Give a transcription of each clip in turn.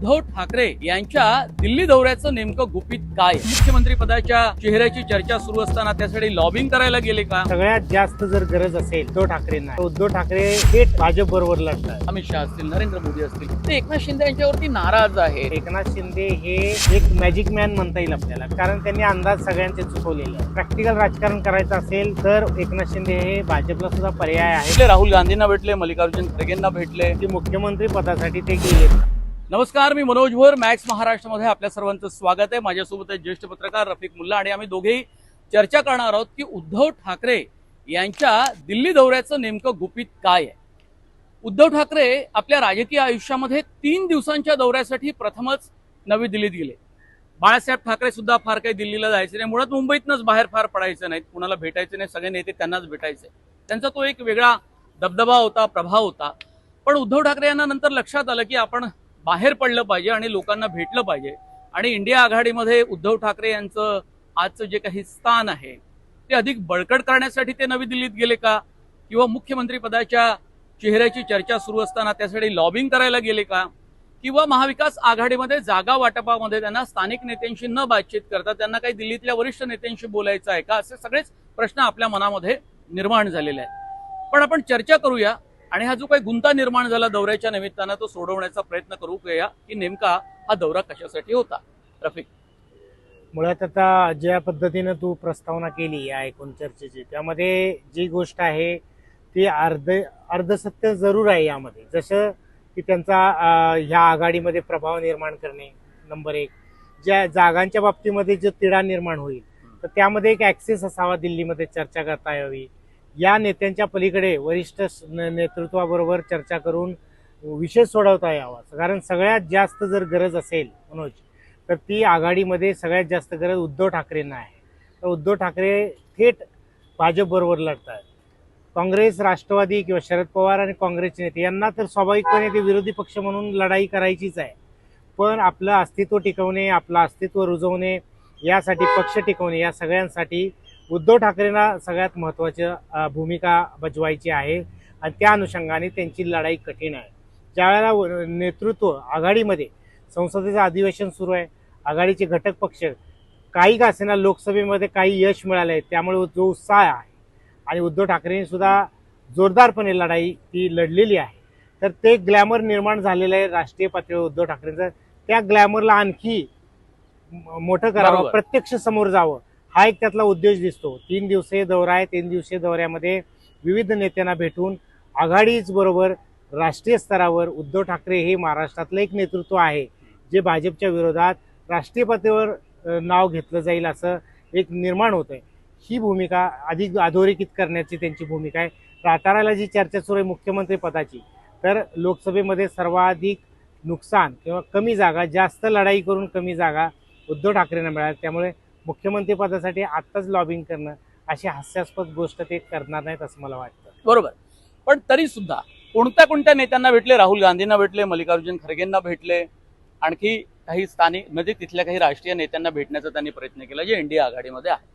उद्धव ठाकरे यांच्या दिल्ली दौऱ्याचं नेमकं गुपित काय? मुख्यमंत्री पदाच्या चेहऱ्याची चर्चा सुरू असताना त्यासाठी लॉबिंग करायला गेले का? सगळ्यात जास्त जर गरज असेल उद्धव ठाकरेंना उद्धव ठाकरे थेट भाजप बरोबर लढतात. अमित शहा असतील नरेंद्र मोदी असतील. ते एकनाथ शिंदे यांच्यावरती नाराज आहे एकनाथ शिंदे हे एक मॅजिक मॅन म्हणता येईल आपल्याला कारण त्यांनी अंदाज सगळ्यांचे चुकवलेले प्रॅक्टिकल राजकारण करायचं असेल तर एकनाथ शिंदे हे भाजपला सुद्धा पर्याय आहे राहुल गांधींना भेटले मल्लिकार्जुन खरगेंना भेटले. की मुख्यमंत्री पदासाठी ते गेले नमस्कार मी मनोज भोर मॅक्स महाराष्ट्रामध्ये आपल्या सर्वांचं स्वागत आहे. माझ्यासोबत आहे ज्येष्ठ पत्रकार रफिक मुल्ला आणि आम्ही दोघेही चर्चा करणार आहोत की उद्धव ठाकरे यांच्या दिल्ली दौऱ्याचं नेमकं गुपित काय आहे? उद्धव ठाकरे आपल्या राजकीय आयुष्यामध्ये तीन दिवसांच्या दौऱ्यासाठी प्रथमच नवी दिल्लीत गेले. बाळासाहेब ठाकरे सुद्धा फार काही दिल्लीला जायचे नाही. मुळात मुंबईतनंच बाहेर फार पडायचं नाहीत. कुणाला भेटायचं नाही. सगळे नेते त्यांनाच भेटायचे. त्यांचा तो एक वेगळा दबदबा होता प्रभाव होता. पण उद्धव ठाकरे यांना नंतर लक्षात आलं की आपण बाहेर पडलं पाहिजे आणि लोकांना भेटलं पाहिजे. आणि इंडिया आघाडीमध्ये उद्धव ठाकरे यांचं आजचं जे काही स्थान आहे ते अधिक बळकट करण्यासाठी ते नवी दिल्लीत गेले का? किंवा मुख्यमंत्री पदाच्या चेहऱ्याची चर्चा सुरू असताना त्यासाठी लॉबिंग करायला गेले का? किंवा महाविकास आघाडीमध्ये जागा वाटपामध्ये त्यांना स्थानिक नेत्यांशी न बातचीत करता त्यांना काही दिल्लीतल्या वरिष्ठ नेत्यांशी बोलायचं आहे का? असे सगळेच प्रश्न आपल्या मनामध्ये निर्माण झालेले आहेत. पण आपण चर्चा करूया. आणि हा जो काही गुंता निर्माण झाला दौऱ्याच्या निमित्तानं तो सोडवण्याचा प्रयत्न करू या की नेमका हा दौरा कशासाठी होता? रफिक. मुळात आता ज्या पद्धतीनं तू प्रस्तावना केली या एकूण चर्चेची त्यामध्ये जी गोष्ट आहे ती अर्ध अर्धसत्य जरूर आहे यामध्ये. जसं की त्यांचा ह्या आघाडीमध्ये प्रभाव निर्माण करणे नंबर एक. ज्या जागांच्या बाबतीमध्ये जो तिढा निर्माण होईल तर त्यामध्ये एक ऍक्सेस असावा दिल्लीमध्ये चर्चा करता यावी. या नेत्यांच्या पलीकडे वरिष्ठ स- न- नेतृत्वाबरोबर चर्चा करून विषय सोडवता यावा कारण सगळ्यात जास्त जर गरज असेल मनोज तर ती आघाडीमध्ये सगळ्यात जास्त गरज उद्धव ठाकरेंना आहे. तर उद्धव ठाकरे थेट भाजपबरोबर लढतात काँग्रेस राष्ट्रवादी किंवा शरद पवार आणि काँग्रेसचे नेते यांना तर स्वाभाविकपणे ते विरोधी पक्ष म्हणून लढाई करायचीच आहे. पण आपलं अस्तित्व टिकवणे आपलं अस्तित्व रुजवणे यासाठी पक्ष टिकवणे या सगळ्यांसाठी उद्धव ठाकरेंना सगळ्यात महत्त्वाचं अ, भूमिका बजवायची आहे आणि त्या अनुषंगाने त्यांची लढाई कठीण आहे. ज्यावेळेला नेतृत्व आघाडीमध्ये संसदेचं अधिवेशन सुरू आहे आघाडीचे घटक पक्ष काही का असेना लोकसभेमध्ये काही यश मिळालं आहे त्यामुळे जो उत्साह आहे आणि उद्धव ठाकरेंनी सुद्धा जोरदारपणे लढाई ती लढलेली आहे. तर ते ग्लॅमर निर्माण झालेलं आहे राष्ट्रीय पातळीवर उद्धव ठाकरेंचं. त्या ग्लॅमरला आणखी मोठं करावं. प्रत्यक्ष समोर जावं हा एक त्यातला उद्देश दिसतो. तीन दिवसीय दौरा आहे तीन दिवसीय दौऱ्यामध्ये विविध नेत्यांना भेटून आघाडीच बरोबर राष्ट्रीय स्तरावर उद्धव ठाकरे हे महाराष्ट्रातलं एक नेतृत्व आहे जे भाजपच्या विरोधात राष्ट्रीय पातळीवर नाव घेतलं जाईल असं एक निर्माण होत आहे ही भूमिका अधिक अधोरेखित करण्याची त्यांची भूमिका आहे. राताराला जी चर्चा सुरू आहे मुख्यमंत्री पदाची तर लोकसभेमध्ये सर्वाधिक नुकसान किंवा कमी जागा जास्त लढाई करून कमी जागा उद्धव ठाकरेंना मिळाल्या. त्यामुळे मुख्यमंत्री पदासाठी आत्ताच लॉबिंग करणं अशी हास्यास्पद गोष्ट ते करणार नाहीत असं मला वाटतं. बरोबर. पण तरी सुद्धा कोणत्या कोणत्या नेत्यांना भेटले? राहुल गांधींना भेटले मल्लिकार्जुन खरगेंना भेटले आणखी काही स्थानिक म्हणजे तिथल्या काही राष्ट्रीय नेत्यांना भेटण्याचा त्यांनी प्रयत्न केला जे इंडिया आघाडीमध्ये आहे.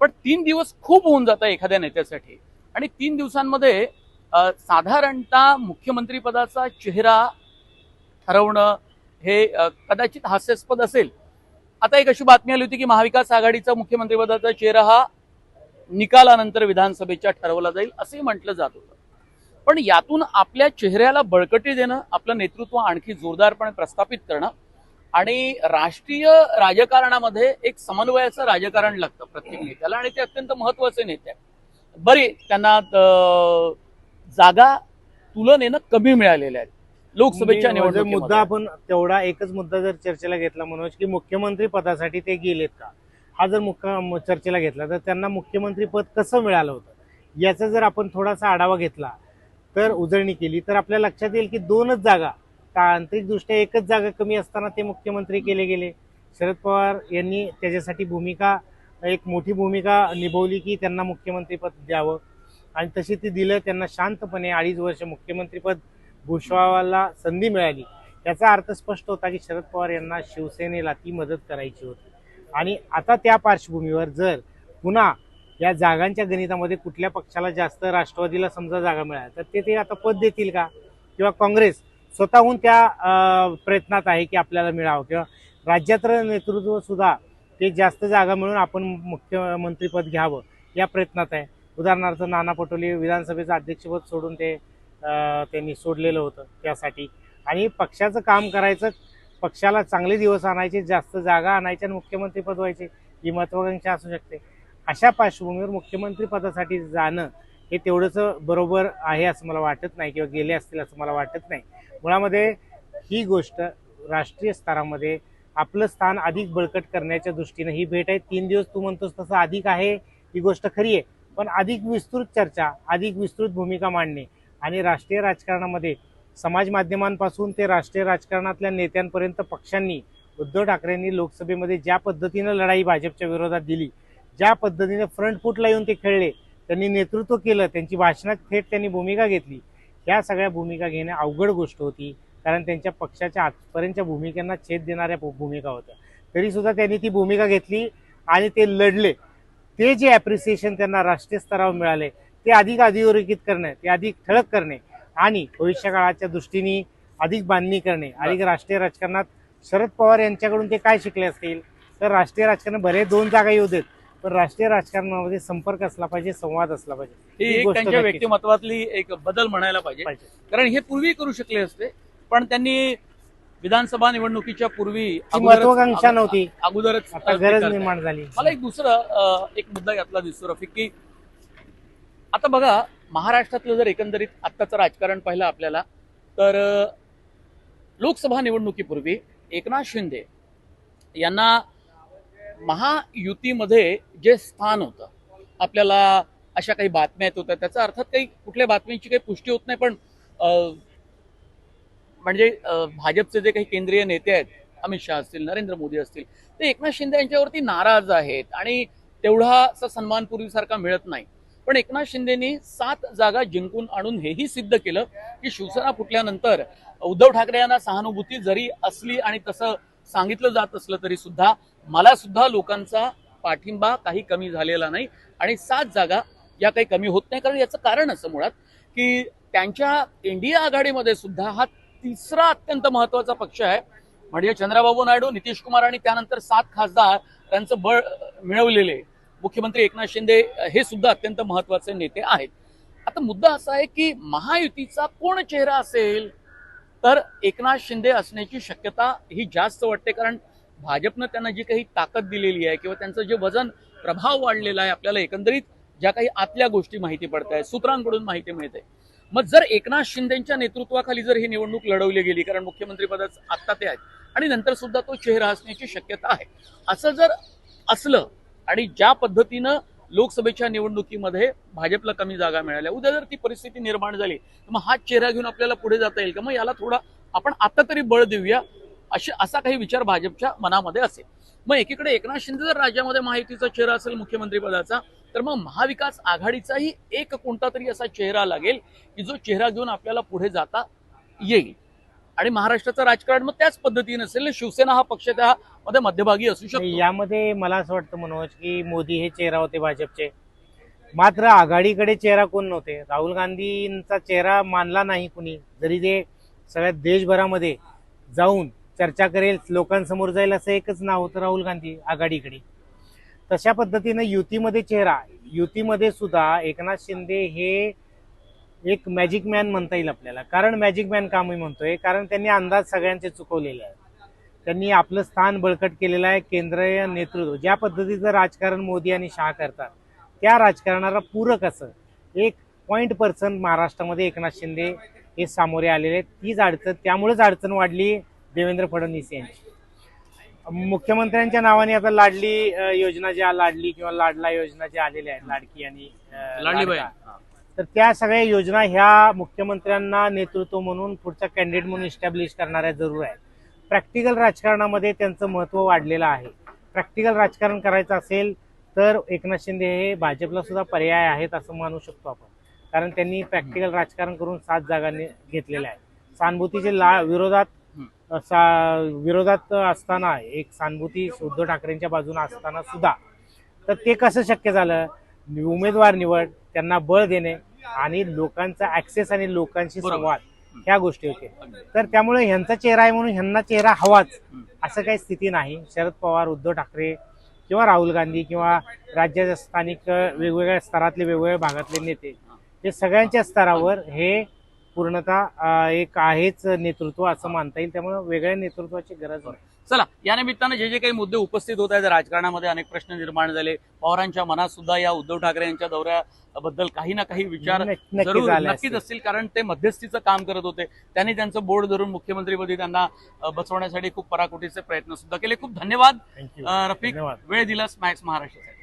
पण तीन दिवस खूप होऊन जातं एखाद्या नेत्यासाठी. आणि तीन दिवसांमध्ये साधारणतः मुख्यमंत्रीपदाचा चेहरा ठरवणं हे कदाचित हास्यास्पद असेल आता एक अशी बातमी आली होती की महाविकास आघाडीचा मुख्यमंत्रीपदाचा चेहरा हा निकालानंतर विधानसभेच्या ठरवला जाईल असंही म्हटलं जात होतं. पण यातून आपल्या चेहऱ्याला बळकटी देणं आपलं नेतृत्व आणखी जोरदारपणे प्रस्थापित करणं आणि राष्ट्रीय राजकारणामध्ये एक समन्वयाचं राजकारण लागतं प्रत्येक नेत्याला आणि ते अत्यंत महत्त्वाचे नेते आहेत. बरे त्यांना जागा तुलनेनं कमी मिळालेल्या आहेत. लोकसभेच्या म्हणजे निवडणुकीमध्ये. मुद्दा आपण तेवढा एकच मुद्दा जर चर्चेला घेतला मनोज की मुख्यमंत्री पदासाठी ते गेलेत का? हा जर मुख्य म- चर्चेला घेतला तर त्यांना मुख्यमंत्री पद कसं मिळालं होतं? याचा जर आपण थोडासा आढावा घेतला तर उजळणी केली तर आपल्या लक्षात येईल की दोनच जागा तांत्रिकदृष्ट्या एकच जागा कमी असताना ते मुख्यमंत्री केले गेले. शरद पवार यांनी त्याच्यासाठी भूमिका एक मोठी भूमिका निभवली की त्यांना मुख्यमंत्रीपद द्यावं. आणि तशी ती दिलं त्यांना शांतपणे अडीच वर्ष मुख्यमंत्रीपद भूषवाला संधी मिळाली. याचा अर्थ स्पष्ट होता की शरद पवार यांना शिवसेनेला ती मदत करायची होती. आणि आता त्या पार्श्वभूमीवर जर पुन्हा या जागांच्या गणितामध्ये कुठल्या पक्षाला जास्त राष्ट्रवादीला समजा जागा मिळाल्या तर ते ते आता पद देतील का? किंवा काँग्रेस स्वतःहून त्या प्रयत्नात आहे की आपल्याला मिळावं? किंवा राज्यातलं नेतृत्व सुद्धा ते जास्त जागा मिळून आपण मुख्यमंत्रीपद घ्यावं या प्रयत्नात आहे. उदाहरणार्थ नाना पटोले विधानसभेचं अध्यक्षपद सोडून ते त्यांनी सोडलेलं होतं त्यासाठी. आणि पक्षाचं काम करायचं पक्षाला चांगले दिवस आणायचे जास्त जागा आणायच्या आणि मुख्यमंत्रीपद व्हायचे ही महत्वाकांक्षा असू शकते. अशा पार्श्वभूमीवर मुख्यमंत्रीपदासाठी जाणं हे तेवढंच बरोबर आहे असं मला वाटत नाही किंवा गेले असतील असं मला वाटत नाही. मुळामध्ये ही गोष्ट राष्ट्रीय स्तरामध्ये आपलं स्थान अधिक बळकट करण्याच्या दृष्टीने ही भेट आहे. तीन दिवस तू म्हणतोस तसं अधिक आहे ही गोष्ट खरी आहे. पण अधिक विस्तृत चर्चा अधिक विस्तृत भूमिका मांडणे आणि राष्ट्रीय राजकारणामध्ये समाज माध्यमांपासून ते राष्ट्रीय राजकारणातल्या नेत्यांपर्यंत पक्षांनी उद्धव ठाकरेंनी लोकसभेमध्ये ज्या पद्धतीनं लढाई भाजपच्या विरोधात दिली ज्या पद्धतीने फ्रंट फूटला येऊन ते खेळले त्यांनी नेतृत्व केलं त्यांची भाषणात थेट त्यांनी भूमिका घेतली या सगळ्या भूमिका घेणे अवघड गोष्ट होती कारण त्यांच्या पक्षाच्या आजपर्यंतच्या भूमिकांना छेद देणाऱ्या भूमिका होत्या. तरीसुद्धा त्यांनी ती भूमिका घेतली आणि ते लढले. ते जे ॲप्रिसिएशन त्यांना राष्ट्रीय स्तरावर मिळाले ते अधिक अधोरेखित करणे ते अधिक ठळक करणे आणि भविष्यकाळाच्या दृष्टीने अधिक बांधणी करणे. अधिक राष्ट्रीय राजकारणात शरद पवार यांच्याकडून ते काय शिकले असतील? तर राष्ट्रीय राजकारण भले दोन जागा येऊ देत पण राष्ट्रीय राजकारणामध्ये संपर्क असला पाहिजे संवाद असला पाहिजे. व्यक्तिमत्वातली एक बदल म्हणायला पाहिजे. कारण हे पूर्वी करू शकले असते पण त्यांनी विधानसभा निवडणुकीच्या पूर्वी महत्वाकांक्षा नव्हती. अगोदरच आता गरज. निर्माण झाली. मला एक दुसरं एक मुद्दा यातला दिसतो रफिक की आता बघा महाराष्ट्रातलं जर एकंदरीत आत्ताचं राजकारण पाहिलं आपल्याला तर लोकसभा निवडणुकीपूर्वी एकनाथ शिंदे यांना महायुतीमध्ये जे स्थान होतं आपल्याला अशा काही बातम्या येत होत्या. त्याचा अर्थात काही कुठल्या बातमींची काही पुष्टी होत नाही पण म्हणजे भाजपचे जे काही केंद्रीय नेते आहेत अमित शहा असतील नरेंद्र मोदी असतील ते एकनाथ शिंदे यांच्यावरती नाराज आहेत आणि तेवढा सन्मान पूर्वीसारखा मिळत नाही. पण एकनाथ शिंदेनी सात जागा जिंकून आणून हेही सिद्ध केलं की शिवसेना फुटल्यानंतर उद्धव ठाकरे यांना सहानुभूती जरी असली आणि तसं सांगितलं जात असलं तरी सुद्धा मला सुद्धा लोकांचा पाठिंबा काही कमी झालेला नाही आणि सात जागा या काही कमी होत नाही. कारण याचं कारण असं मुळात की त्यांच्या इंडिया आघाडीमध्ये सुद्धा हा तिसरा अत्यंत महत्त्वाचा पक्ष आहे. म्हणजे चंद्रबाबू नायडू नितीश कुमार आणि त्यानंतर सात खासदार त्यांचं बळ मिळवलेले. मुख्यमंत्री एकनाथ शिंदे हे सुद्धा अत्यंत महत्त्वाचे नेते आहेत. आता मुद्दा असा आहे की महायुतीचा कोण चेहरा असेल? तर एकनाथ शिंदे असण्याची शक्यता ही जास्त वाटते कारण भाजपनं त्यांना जी काही ताकद दिलेली आहे किंवा त्यांचं जे वजन प्रभाव वाढलेला आहे आपल्याला एकंदरीत ज्या काही आतल्या गोष्टी माहिती पडत आहेत सूत्रांकडून माहिती मिळते. मग जर एकनाथ शिंदेच्या नेतृत्वाखाली जर ही निवडणूक लढवली गेली कारण मुख्यमंत्री पदाच आत्ता ते आहेत आणि नंतर सुद्धा तो चेहरा असण्याची शक्यता आहे. असं जर असलं आणि ज्या पद्धतीनं लोकसभेच्या निवडणुकीमध्ये भाजपला कमी जागा मिळाल्या उद्या जर ती परिस्थिती निर्माण झाली तर मग हा चेहरा घेऊन आपल्याला पुढे जाता येईल का? मग याला थोडा आपण आता तरी बळ देऊया असे असा काही विचार भाजपच्या मनामध्ये असेल. मग एकीकडे एकनाथ शिंदे जर राज्यामध्ये महायुतीचा चेहरा असेल मुख्यमंत्रीपदाचा तर मग महाविकास आघाडीचाही एक कोणता तरी असा चेहरा लागेल की जो चेहरा घेऊन आपल्याला पुढे जाता येईल. आणि महाराष्ट्राचं राजकारण मग त्याच पद्धतीने असेल शिवसेना हा पक्ष त्या मध्ये मध्यभागी असू शकतो. यामध्ये मला असं वाटतं मनोज की मोदी हे चेहरा होते भाजपचे. मात्र आघाडीकडे चेहरा कोण नव्हते? राहुल गांधींचा चेहरा मानला नाही कुणी. जरी ते सगळ्या देशभरामध्ये जाऊन चर्चा करेल लोकांसमोर जाईल असं एकच नाव होतं राहुल गांधी आघाडीकडे. तशा पद्धतीनं युतीमध्ये चेहरा युतीमध्ये सुद्धा एकनाथ शिंदे हे एक मॅजिक मॅन म्हणता येईल आपल्याला. कारण मॅजिक मॅन का मी म्हणतोय कारण त्यांनी अंदाज सगळ्यांचे चुकवलेले आहे त्यांनी आपलं स्थान बळकट केलेलं आहे केंद्रीय नेतृत्व. ज्या पद्धतीचं राजकारण मोदी आणि शहा करतात त्या राजकारणाला पूरक असं एक पॉईंट पर्सन महाराष्ट्रामध्ये एकनाथ शिंदे हे सामोरे आलेले आहेत. तीच अडचण त्यामुळेच अडचण वाढली देवेंद्र फडणवीस यांची. मुख्यमंत्र्यांच्या नावाने आता लाडली योजना ज्या लाडली किंवा लाडला योजना ज्या आलेल्या आहेत लाडकी आणि लाडका. तर त्या सगळ्या योजना ह्या मुख्यमंत्र्यांना नेतृत्व म्हणून पुढचा कॅन्डिडेट म्हणून इस्टॅब्लिश करणाऱ्या जरूर आहे प्रॅक्टिकल राजकारणामध्ये त्यांचं महत्त्व वाढलेलं आहे. प्रॅक्टिकल राजकारण करायचं असेल तर एकनाथ शिंदे हे भाजपला सुद्धा पर्याय आहेत असं मानू शकतो आपण. कारण त्यांनी प्रॅक्टिकल राजकारण करून सात जागा ने- घेतलेल्या आहेत. सहानुभूतीचे ला विरोधात सा विरोधात असताना एक सहानुभूती उद्धव ठाकरेंच्या बाजूने असताना सुद्धा तर ते कसं शक्य झालं? उमेदवार निवड त्यांना बळ देणे आणि लोकांचा ऍक्सेस आणि लोकांशी. संवाद. ह्या गोष्टी होत्या. तर त्यामुळे ह्यांचा चेहरा आहे म्हणून ह्यांना चेहरा हवाच. असं काही स्थिती नाही. शरद पवार उद्धव ठाकरे किंवा राहुल गांधी किंवा राज्याच्या स्थानिक वेगवेगळ्या स्तरातले वेगवेगळ्या भागातले नेते हे सगळ्यांच्या स्तरावर हे पूर्णतः एक आहेच नेतृत्व असं मानता येईल. त्यामुळे वेगळ्या नेतृत्वाची गरज नाही. चला या निमित्तानं जे जे काही मुद्दे उपस्थित होत आहेत राजकारणामध्ये अनेक प्रश्न निर्माण झाले. पवारांच्या मनात सुद्धा या उद्धव ठाकरे यांच्या दौऱ्याबद्दल काही ना काही विचार जरूर नक्कीच असतील. कारण ते मध्यस्थीचं काम करत होते. त्यांनी त्यांचं बोर्ड धरून मुख्यमंत्रीपदी त्यांना बसवण्यासाठी खूप पराकोटीचे प्रयत्न सुद्धा केले. खूप धन्यवाद. रफिक वेळ दिलास मॅक्स महाराष्ट्रासाठी.